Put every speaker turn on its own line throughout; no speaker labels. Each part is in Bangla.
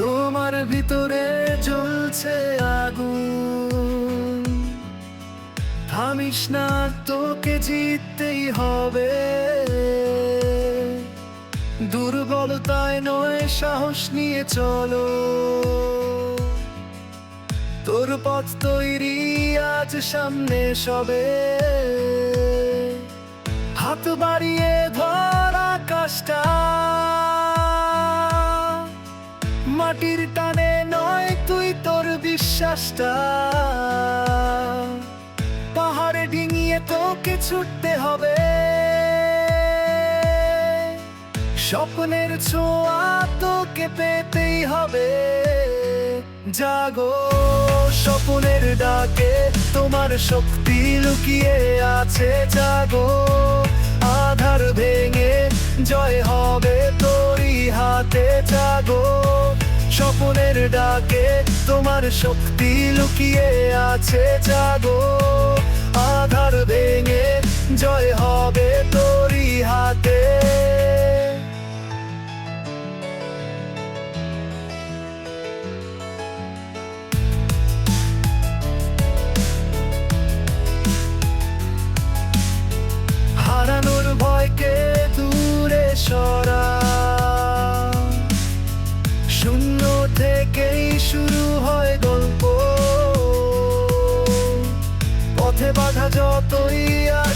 আমার ভিতরে জ্বলছে আগুন। থামিস না তোকে জিততেই হবে। দুর্বলতায় নয় সাহস নিয়ে চলো। তোর পথ তৈরি আজ সামনে সবে। হাত বাড়িয়ে পাহাড়ে ডিঙিয়ে তোকে ছুটতে হবে। স্বপ্নের ছোঁয়া তোকে পেতেই হবে। জাগো স্বপ্নের ডাকে, তোমার শক্তি লুকিয়ে আছে। জাগো, আধার ভেঙে জয় হবে তোরই হাতে। জাগো স্বপ্নের ডাকে তোমার শক্তি লুকিয়ে আছে জাগো। আধার ভেঙে জয় হবে তোরই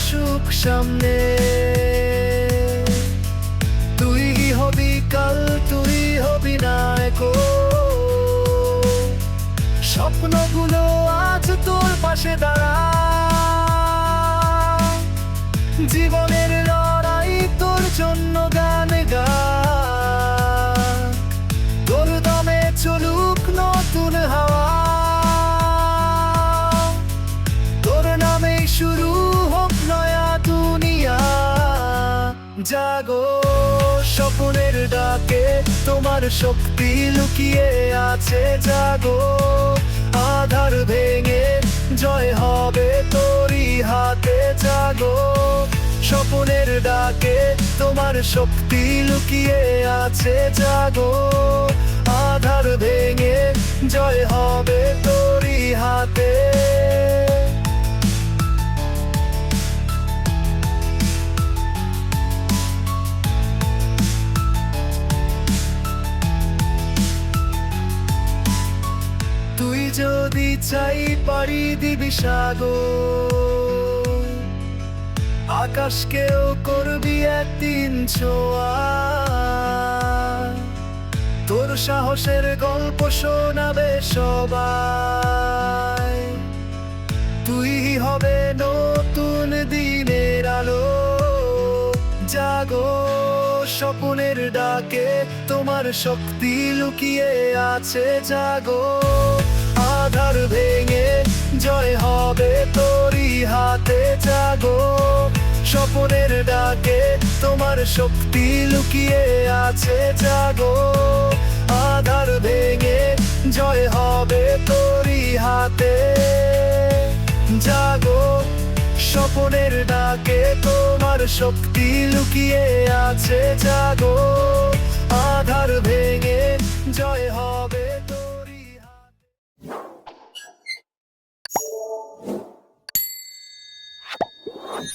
আসুক সামনে জাগো স্বপ্নের ডাকে, তোমার শক্তি লুকিয়ে আছে, জাগো। আধার ভেঙে জয় হবে তোরি হাতে, জাগো। স্বপ্নের ডাকে, তোমার শক্তি লুকিয়ে আছে, জাগো। যদি চাই পারি দিবি সাগর। আকাশকেও করবি একদিন ছোঁয়া। তোর সাহসের গল্প শোনাবে সবাই। তুই হবে নতুন দিনের আলো। জাগো স্বপ্নের ডাকে, তোমার শক্তি লুকিয়ে আছে, জাগো। আধার ভেঙে, জয় হবে তোরই হাতে জাগো। স্বপ্নের ডাকে তোমার শক্তি লুকিয়ে আছে জাগো। আধার ভেঙে, জয় হবে তোরই হাতে জাগো। স্বপ্নের ডাকে তোমার শক্তি লুকিয়ে আছে জাগো। আধার ভেঙে, জয় হবে